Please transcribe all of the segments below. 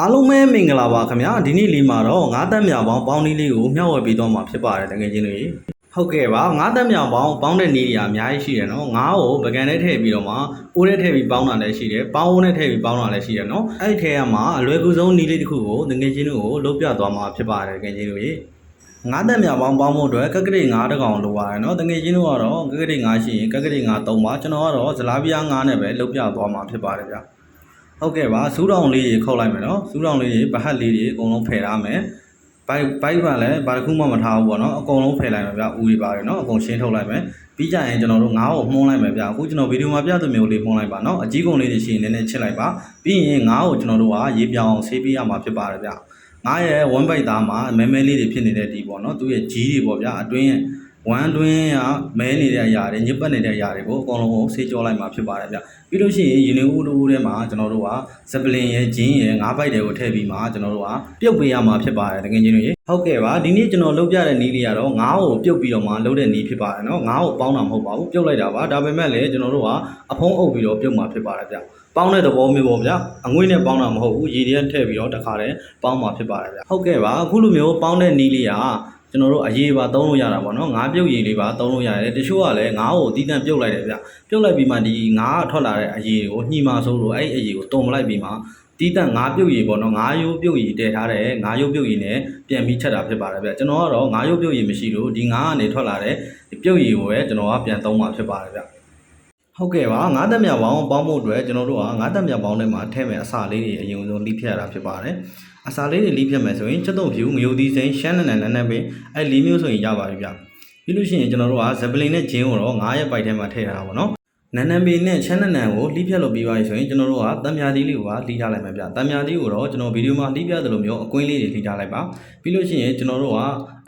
အားလုံးပဲမင်္ဂလာပါခင်ဗျာဒီနေ့လေးမှာတော့ငါးသက်မြောင်ပေါင်းပေါင်းနည်းလေးကိုမျှဝေပေးသွားမှာဖြစ်ပါတယ်တကယ်ချင်းတွေဟုတ်ကဲ့ပါငါးသက်မြောင်ပေါင်းပေါင်းတဲ့နည်းတွေအများကြီးရှိတယ်နော်ငါးကိုပကံနဲ့ထည့်ပြီးတော့မှအိုးနဲ့ထည့်ပြီးပေါင်းတာလည်းရှိတယ်ပေါင်းအိုးနဲ့ထည့်ပြီးပေါင်းတာလည်းရှိတယ်နော်အဲ့ဒီထဲကမှအလွယ်ကူဆုံးနည်းလေးတစ်ခုကိုတကယ်ချင်းတို့ကိုလုပ်ပြသွားမှာဖြစ်ပါတယ်တကယ်ချင်းတွေငါးသက်မြောင်ပေါင်းပေါင်းဖို့အတွက်ကက်ကလေးငါးတစ်ကောင်လိုပါတယ်နော်တကယ်ချင်းတို့ကတော့ကက်ကလေးငါးရှိရင်ကက်ကလေးငါးသုံးပါကျွန်တော်ကတော့ဇလားပြားငါးနဲ့ပဲလုပ်ပြသွားမှာဖြစ်ပါတယ်ဗျာ ဟုတ်ကဲ့ပါစူးတောင်လေးတွေခုတ်လိုက်မယ်နော်စူးတောင်လေးတွေဗဟတ်လေးတွေအကုန်လုံးဖယ်ထားမယ်ဘိုက်ဘိုက်ကလည်းဘာတစ်ခုမှမထားဘူးပေါ့နော်အကုန်လုံးဖယ်လိုက်မယ်ဗျဦးတွေပါတယ်နော်အကုန်ရှင်းထုတ်လိုက်မယ်ပြီးကြရင်ကျွန်တော်တို့ငါးကိုမှုန်းလိုက်မယ်ဗျအခုကျွန်တော်ဗီဒီယိုမှာပြသမျိုးလေးမှုန်းလိုက်ပါနော်အကြီးကုန်လေးတွေရှိရင်နည်းနည်းချစ်လိုက်ပါပြီးရင်ငါးကိုကျွန်တော်တို့ကရေးပြောင်းအောင်ဆေးပေးရမှာဖြစ်ပါတယ်ဗျငါးရဲ့ဝမ်ဘိုက်သားမှာမဲမဲလေးတွေဖြစ်နေတဲ့ဒီပေါ့နော်သူ့ရဲ့ကြီးတွေပေါ့ဗျအတွင်းရဲ့ ဝမ်းတွင်းကမဲနေတဲ့အရာတွေညစ်ပတ်နေတဲ့အရာတွေကိုအကုန်လုံးကိုဆေးကြောလိုက်မှာဖြစ်ပါတယ်ဗျပြီးလို့ရှိရင်ရေနေဦးတူဦးထဲမှာကျွန်တော်တို့ကစပလင်ရဲ့ဂျင်းရဲ့ငါးပိုက်တွေကိုထည့်ပြီးမှကျွန်တော်တို့ကပြုတ်ပေးရမှာဖြစ်ပါတယ်တကယ်ချင်းတို့ရေဟုတ်ကဲ့ပါဒီနေ့ကျွန်တော်လုပ်ပြတဲ့နည်းလေးကတော့ငါးကိုပြုတ်ပြီးတော့မှလုပ်တဲ့နည်းဖြစ်ပါတယ်နော်ငါးကိုပေါင်းတာမဟုတ်ပါဘူးပြုတ်လိုက်တာပါဒါပေမဲ့လည်းကျွန်တော်တို့ကအဖုံးအုပ်ပြီးတော့ပြုတ်မှာဖြစ်ပါတယ်ဗျပေါင်းတဲ့သဘောမျိုးပေါ့ဗျအငွေ့နဲ့ပေါင်းတာမဟုတ်ဘူးရေထဲထည့်ပြီးတော့တခါတည်းပေါင်းမှာဖြစ်ပါတယ်ဗျဟုတ်ကဲ့ပါအခုလိုမျိုးပေါင်းတဲ့နည်းလေးက ကျွန်တော်တို့အရေးပါသုံးလို့ရတာပေါ့နော်ငါးပြုတ်ရည်လေးပါသုံးလို့ရတယ်တချို့ကလည်းငါးကိုတီးတန့်ပြုတ်လိုက်တယ်ဗျပြုတ်လိုက်ပြီးမှဒီငါးကထွက်လာတဲ့အရေးကိုညှိမာဆိုးလို့အဲ့ဒီအရေးကိုတုံမလိုက်ပြီးမှတီးတန့်ငါးပြုတ်ရည်ပေါ့နော်ငါးရိုးပြုတ်ရည်တည်ထားတဲ့ငါးရိုးပြုတ်ရည်နဲ့ပြန်ပြီးချက်တာဖြစ်ပါတယ်ဗျကျွန်တော်ကတော့ငါးရိုးပြုတ်ရည်မရှိလို့ဒီငါးကနေထွက်လာတဲ့ပြုတ်ရည်ကိုပဲကျွန်တော်ကပြန်သုံးမှာဖြစ်ပါတယ်ဗျ ဟုတ်ကဲ့ပါငါးသက်မြပေါင်းပေါင်းဖို့အတွက်ကျွန်တော်တို့ကငါးသက်မြပေါင်းထဲမှာထည့်မယ်အစာလေးတွေအရင်ဆုံးလိဖြတ်ရတာဖြစ်ပါတယ်အစာလေးတွေလိဖြတ်မယ်ဆိုရင်ချက်တုံဖြူငရုတ်သီးစိမ်းရှမ်းနံနံနန်းနန်းပင်အဲ့လေးမျိုးဆိုရင်ရပါပြီဗျပြီးလို့ရှိရင်ကျွန်တော်တို့ကဇပလင်နဲ့ဂျင်းကိုတော့9ရက်ပိုက်ထဲမှာထည့်ထားတာပေါ့နော်နန်းနန်းပင်နဲ့ရှမ်းနံနံကိုလိဖြတ်လို့ပြီးသွားပြီဆိုရင်ကျွန်တော်တို့ကတံမြာသီးလေးကိုပါလိထားလိုက်မယ်ဗျတံမြာသီးကိုတော့ကျွန်တော်ဗီဒီယိုမှာလိပြသလိုမျိုးအကွင်းလေးတွေလိထားလိုက်ပါပြီးလို့ရှိရင်ကျွန်တော်တို့က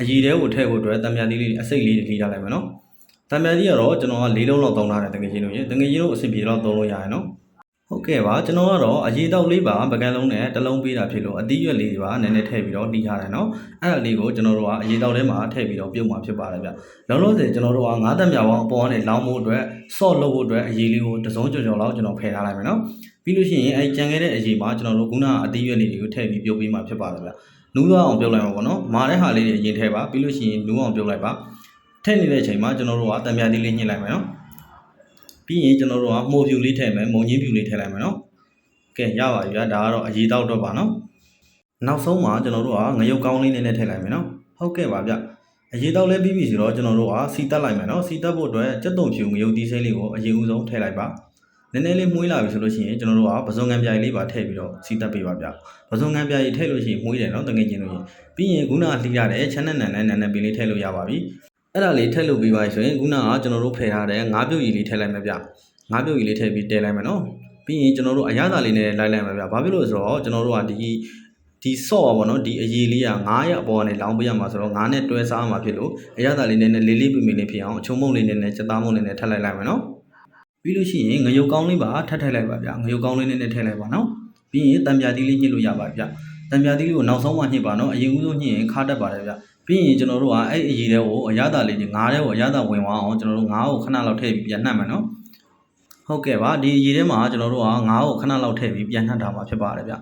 အရည်တဲကိုထည့်ဖို့အတွက်တံမြာသီးလေးအစိတ်လေးတွေလိထားလိုက်မယ်နော် တံမြာသီးကတော့ကျွန်တော်က၄လုံးလောက်သုံးထားတယ်တကယ်ချင်းလို့ရေတကယ်ချင်းလို့အဆင်ပြေတော့သုံးလို့ရတယ်နော်ဟုတ်ကဲ့ပါကျွန်တော်ကတော့အရေးတောက်လေးပါပကံလုံးနဲ့တစ်လုံးပေးတာဖြစ်လို့အသီးရွက်လေးတွေပါနည်းနည်းထည့်ပြီးတော့နှီးထားတယ်နော်အဲ့ဒါလေးကိုကျွန်တော်တို့ကအရေးတောက်ထဲမှာထည့်ပြီးတော့ပြုတ်မှာဖြစ်ပါတယ်ဗျလုံးလုံးစင်ကျွန်တော်တို့ကငါးသက်မြောက်ပေါင်းအပေါ်ကနေလောင်းဖို့အတွက်ဆော့လုပ်ဖို့အတွက်အရေးလေးကိုတစ်စုံကြော်ကြော်လောက်ကျွန်တော်ဖယ်ထားလိုက်မယ်နော်ပြီးလို့ရှိရင်အဲကြံခဲ့တဲ့အရေးမှာကျွန်တော်တို့ခုနကအသီးရွက်လေးတွေကိုထည့်ပြီးပြုတ်ပေးမှာဖြစ်ပါတယ်ဗျနူးသွားအောင်ပြုတ်လိုက်မှာပေါ့နော်မာတဲ့ဟာလေးတွေအရင်ထည့်ပါပြီးလို့ရှိရင်နူးအောင်ပြုတ်လိုက်ပါ ထည့်နေတဲ့အချိန်မှာကျွန်တော်တို့ကတံမြာသီးလေးညှစ်လိုက်မယ်နော်ပြီးရင်ကျွန်တော်တို့ကမှုဖြူလေးထည့်မယ်မုံချင်းဖြူလေးထည့်လိုက်မယ်နော်ကဲရပါပြီဗျာဒါကတော့အရေးတောက်တော့ပါနော်နောက်ဆုံးမှာကျွန်တော်တို့ကငရုတ်ကောင်းလေးနည်းနည်းထည့်လိုက်မယ်နော်ဟုတ်ကဲ့ပါဗျအရေးတောက်လည်းပြီးပြီဆိုတော့ကျွန်တော်တို့ကစီတက်လိုက်မယ်နော်စီတက်ဖို့အတွက်ကြက်တုံဖြူငရုတ်သီးစိမ်းလေးကိုအရင်ဦးဆုံးထည့်လိုက်ပါနည်းနည်းလေးမှုေးလာပြီဆိုလို့ရှိရင်ကျွန်တော်တို့ကပစုံငံပြားလေးပါထည့်ပြီးတော့စီတက်ပေးပါဗျပစုံငံပြားကြီးထည့်လို့ရှိရင်မှုေးတယ်နော်တကယ်ချင်းလို့ရင်ပြီးရင်ခုနကလှီးရတဲ့ချမ်းနက်နန်နဲ့နန်နန်ပင်လေးထည့်လို့ရပါပြီ အဲ့ဒါလေးထည့်လို့ပြီးပါပြီဆိုရင်ခုနကကျွန်တော်တို့ဖယ်ထားတဲ့ငါးပြုတ်ရည်လေးထည့်လိုက်မယ်ဗျငါးပြုတ်ရည်လေးထည့်ပြီးတည်လိုက်မယ်နော်ပြီးရင်ကျွန်တော်တို့အရသာလေးနဲ့လိုက်လိုက်မှာဗျာဘာဖြစ်လို့လဲဆိုတော့ကျွန်တော်တို့ကဒီဒီဆော့ပါဗောနော်ဒီအရေးလေးက9ရက်အပေါ်ကနေလောင်းပေးရမှာဆိုတော့9နဲ့တွဲစားမှာဖြစ်လို့အရသာလေးနဲ့လေးလေးပင်ပင်လေးဖြစ်အောင်အချုံမုံလေးနဲ့နဲ့စက်သားမုံလေးနဲ့ထပ်လိုက်လိုက်မယ်နော်ပြီးလို့ရှိရင်ငရုတ်ကောင်းလေးပါထပ်ထည့်လိုက်ပါဗျာငရုတ်ကောင်းလေးနဲ့နဲ့ထည့်လိုက်ပါနော်ပြီးရင်တံပြာသီးလေးညှစ်လို့ရပါဗျာတံပြာသီးလေးကိုနောက်ဆုံးမှညှစ်ပါနော်အရင်ဦးဆုံးညှစ်ရင်ခါတတ်ပါတယ်ဗျာ ပြီးရင်ကျွန်တော်တို့ကအဲ့အရေးတွေကိုအရသာလေးတွေ9တဲ့ကိုအရသာဝင်သွားအောင်ကျွန်တော်တို့9ကိုခဏလောက်ထည့်ပြီးပြန်နှံ့မယ်နော်ဟုတ်ကဲ့ပါဒီရေထဲမှာကျွန်တော်တို့ကငါးကိုခဏလောက်ထည့်ပြီးပြန်နှံ့ထားမှာဖြစ်ပါတယ်ဗျ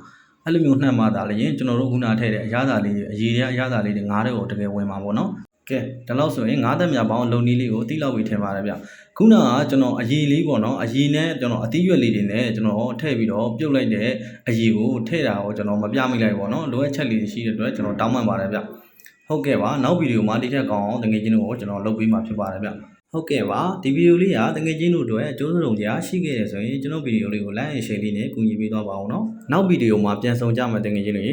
အဲ့လိုမျိုးနှံ့မှသာလေရင်ကျွန်တော်တို့ခုနထည့်တဲ့အရသာလေးတွေအရေတွေအရသာလေးတွေငါးတွေကိုတကယ်ဝင်မှာပေါ့နော်ကဲဒါလို့ဆိုရင်ငါးသက်မြပေါင်းလုံနီးလေးကိုတိလောက်ပြီးထည့်ပါတယ်ဗျခုနကကျွန်တော်အရေလေးပေါ့နော်အရေနဲ့ကျွန်တော်အသီးရွက်လေးတွေနဲ့ကျွန်တော်ထည့်ပြီးတော့ပြုတ်လိုက်တဲ့အရေကိုထည့်တာကိုကျွန်တော်မပြမိလိုက်ပေါ့နော်လိုအပ်ချက်လေးရှိတဲ့အတွက်ကျွန်တော်တောင်းပန်ပါတယ်ဗျ ဟုတ်ကဲ့ပါနောက်ဗီဒီယိုမှာတိကျကောင်းအောင်တငယ်ချင်းတို့ကိုကျွန်တော်လုပ်ပေးမှာဖြစ်ပါတယ်ဗျဟုတ်ကဲ့ပါဒီဗီဒီယိုလေးကတငယ်ချင်းတို့အတွက်အကျိုးဆုံးကြရှိခဲ့တယ်ဆိုရင်ကျွန်တော်ဗီဒီယိုလေးကို like and share လေးနဲ့ကူညီပေးသွားပါအောင်နော်နောက်ဗီဒီယိုမှာပြန်ဆောင်ကြမှာတငယ်ချင်းတွေ